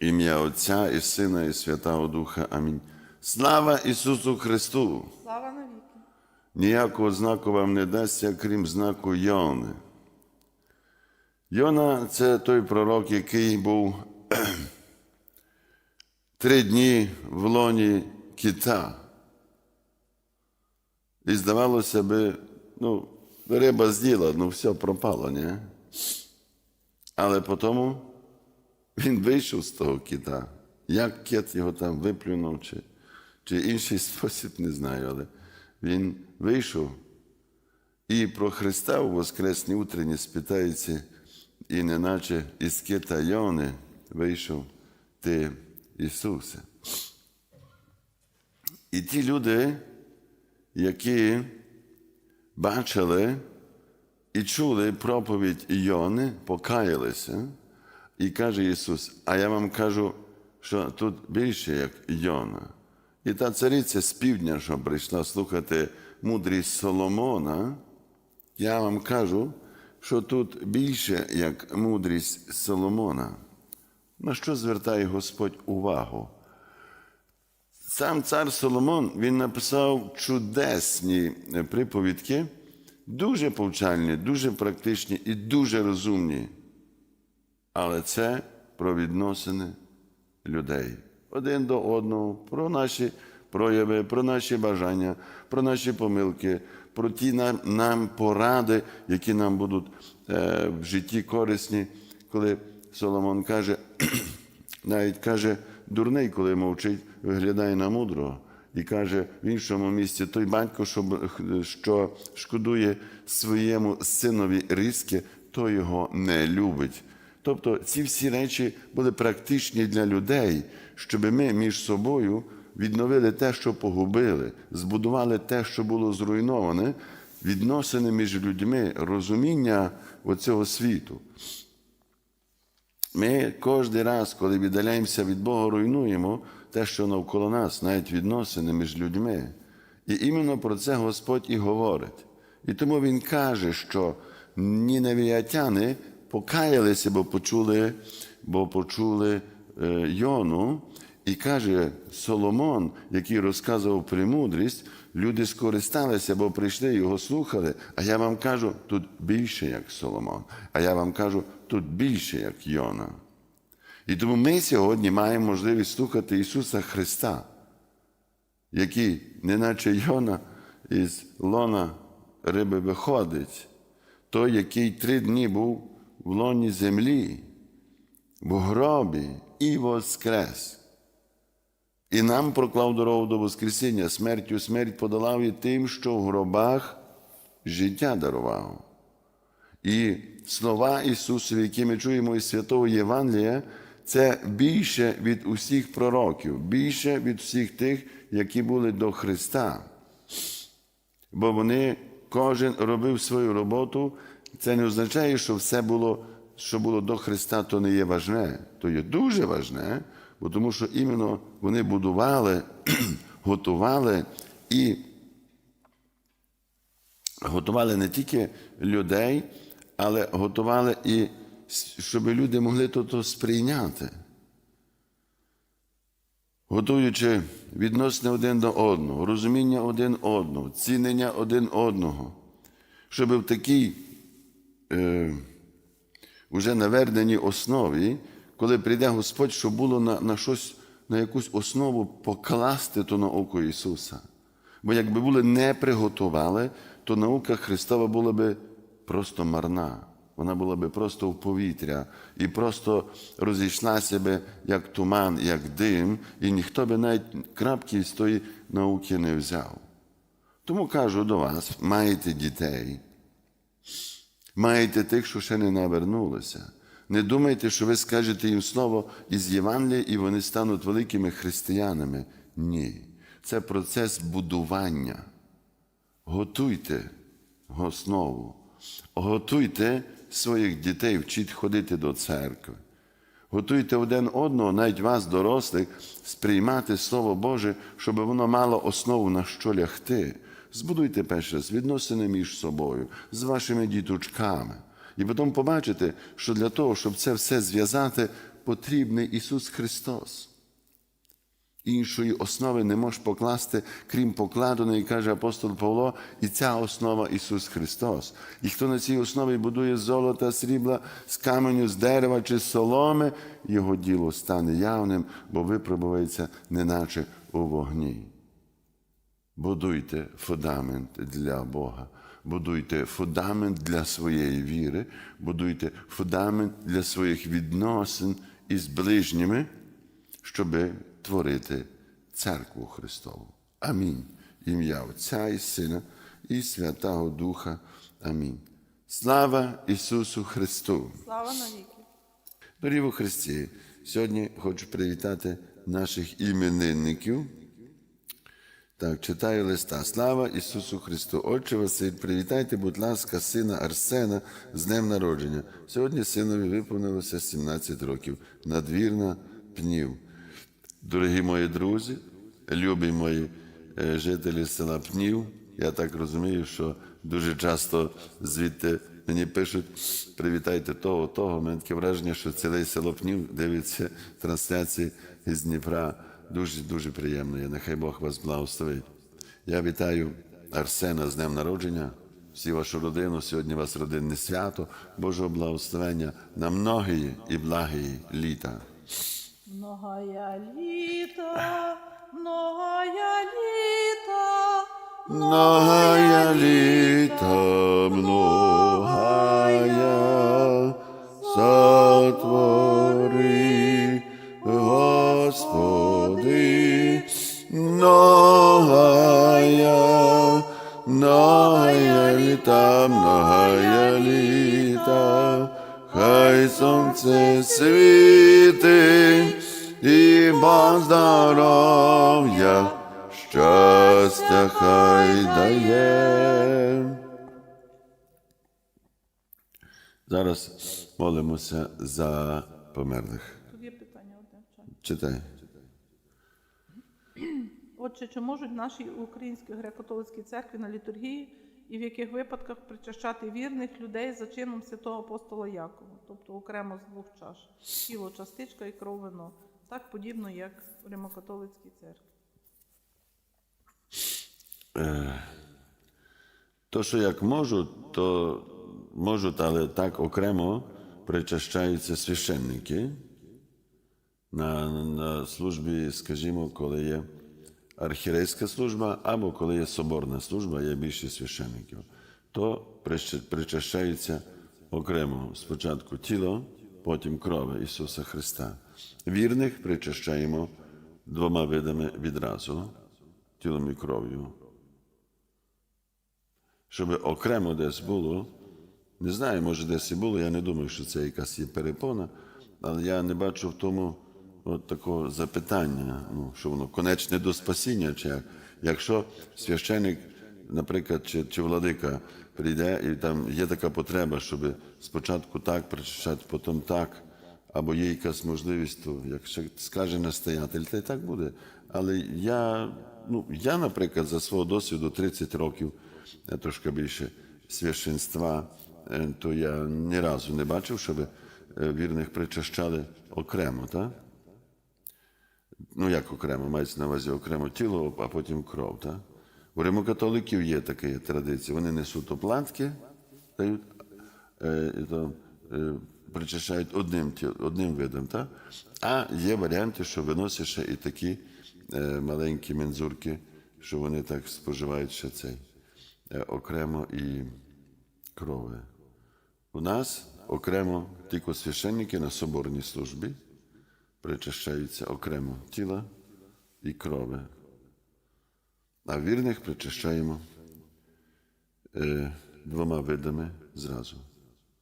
Ім'я Отця і Сина, і Святого Духа. Амінь. Слава Ісусу Христу! Слава навіки. Ніякого знаку вам не дасться, крім знаку Йони. Йона це той пророк, який був три дні в лоні кита. І здавалося би, ну, риба з'їла, ну все пропало, ні? Але потім він вийшов з того кита. Як кит його там виплюнув, чи, чи інший спосіб, не знаю, але він вийшов і про Христа у Воскресній утренні спитається, і неначе із кита Йони вийшов ти Ісусе. І ті люди, які бачили і чули проповідь Йони, покаялися, і каже Ісус, а я вам кажу, що тут більше, як Йона. І та цариця з півдня, що прийшла слухати мудрість Соломона, я вам кажу, що тут більше, як мудрість Соломона. На що звертає Господь увагу? Сам цар Соломон він написав чудесні приповідки, дуже повчальні, дуже практичні і дуже розумні. Але це про відносини людей один до одного, про наші прояви, про наші бажання, про наші помилки, про ті нам, нам поради, які нам будуть е, в житті корисні, коли Соломон каже, навіть каже, дурний, коли мовчить, виглядає на мудрого. І каже в іншому місці той батько, що, що шкодує своєму синові різки, то його не любить. Тобто ці всі речі були практичні для людей, щоб ми між собою відновили те, що погубили, збудували те, що було зруйноване, відносини між людьми, розуміння оцього світу. Ми кожен раз, коли віддаляємося від Бога, руйнуємо те, що навколо нас, навіть відносини між людьми. І іменно про це Господь і говорить. І тому Він каже, що ні ніневіятяни покаялися, бо почули, бо почули е, Йону, і каже Соломон, який розказував премудрість, люди скористалися, бо прийшли його слухали. А я вам кажу, тут більше, як Соломон. А я вам кажу, тут більше, як Йона. І тому ми сьогодні маємо можливість слухати Ісуса Христа, який, неначе Йона, із лона риби виходить, той, який три дні був в лоні землі, в гробі і воскрес. І нам проклав дорогу до Воскресіння, смертю смерть подолав і тим, що в гробах життя дарував. І слова Ісусові, які ми чуємо із Святого Євангелія, це більше від усіх пророків, більше від всіх тих, які були до Христа. Бо вони, кожен робив свою роботу. Це не означає, що все було, що було до Христа, то не є важне. То є дуже важне, бо тому що іменно вони будували, готували і готували не тільки людей, але готували і щоб люди могли то, то сприйняти. Готуючи відносини один до одного, розуміння один одного, цінення один одного, щоб в такій е, уже наверненій основі, коли прийде Господь, щоб було на, на щось, на якусь основу покласти ту науку Ісуса. Бо якби були не приготували, то наука Христова була би просто марна. Вона була би просто в повітря і просто розійшлася би як туман, як дим, і ніхто би навіть крапки з тої науки не взяв. Тому кажу до вас: маєте дітей, маєте тих, що ще не навернулися. Не думайте, що ви скажете їм слово із Євангелія, і вони стануть великими християнами. Ні. Це процес будування. Готуйте основу. Готуйте своїх дітей, вчіть ходити до церкви. Готуйте один одного, навіть вас, дорослих, сприймати Слово Боже, щоб воно мало основу на що лягти. Збудуйте перше з відносини між собою, з вашими діточками. І потім побачите, що для того, щоб це все зв'язати, потрібний Ісус Христос. Іншої основи не можеш покласти, крім покладеної, каже апостол Павло, і ця основа Ісус Христос. І хто на цій основі будує золота, срібла, з каменю, з дерева чи соломи, його діло стане явним, бо випробується неначе у вогні. Будуйте фундамент для Бога. Будуйте фундамент для своєї віри, будуйте фундамент для своїх відносин із ближніми, щоб творити церкву Христову. Амінь. Ім'я Отця і Сина і Святого Духа. Амінь. Слава Ісусу Христу! Слава навіки. Дорогі у Христі, сьогодні хочу привітати наших іменинників. Так, читаю листа. Слава Ісусу Христу! Отче Василь, привітайте, будь ласка, сина Арсена з днем народження. Сьогодні синові виповнилося 17 років. Надвірна пнів. Дорогі мої друзі, любі мої е, жителі села Пнів, я так розумію, що дуже часто звідти мені пишуть, привітайте того, того. У мене таке враження, що ціле село Пнів дивиться трансляції із Дніпра. Дуже дуже приємно. є. Нехай Бог вас благословить. Я вітаю Арсена з днем народження, всі вашу родину. Сьогодні у вас родинне свято, Божого благословення на многії і благії літа. Многая літа, многая літа, Многая літа, многая, многая літа, многая літа, хай сонце світи і вам здоров'я, щастя хай дає. Зараз молимося за померлих. Тут є питання одне. Читай. Отже, чи можуть наші українські греко-католицькі церкви на літургії і в яких випадках причащати вірних людей за чином святого апостола Якова, тобто окремо з двох чаш, тіло частичка і кров вино, так подібно, як в Римокатолицькій церкві. То, що як можуть, то можуть, але так окремо причащаються священники на, на службі, скажімо, коли є архірейська служба, або коли є соборна служба, є більше священників, то прича- причащаються окремо спочатку тіло, потім кров Ісуса Христа. Вірних причащаємо двома видами відразу тілом і кров'ю щоб окремо десь було. Не знаю, може десь і було, я не думаю, що це якась є перепона, але я не бачу в тому от такого запитання, ну, що воно конечне до спасіння. Чи як. Якщо священик, наприклад, чи, чи владика прийде, і там є така потреба, щоб спочатку так причащати, потім так, або є якась можливість, то якщо скаже настоятель, то й так буде. Але я, ну, я, наприклад, за свого досвіду 30 років, я трошки більше священства, е, то я ні разу не бачив, щоб е, вірних причащали окремо, так? Ну, як окремо, мається на увазі окремо тіло, а потім кров, так? У римокатоликів є така традиція. Вони несуть оплатки, дають, е, то, е, причащають одним, одним видом, так? А є варіанти, що виносять ще і такі е, маленькі мензурки, що вони так споживають ще цей е, окремо і крови. У нас окремо тільки священники на соборній службі причащаються окремо тіла і крови. А вірних причащаємо е, двома видами зразу.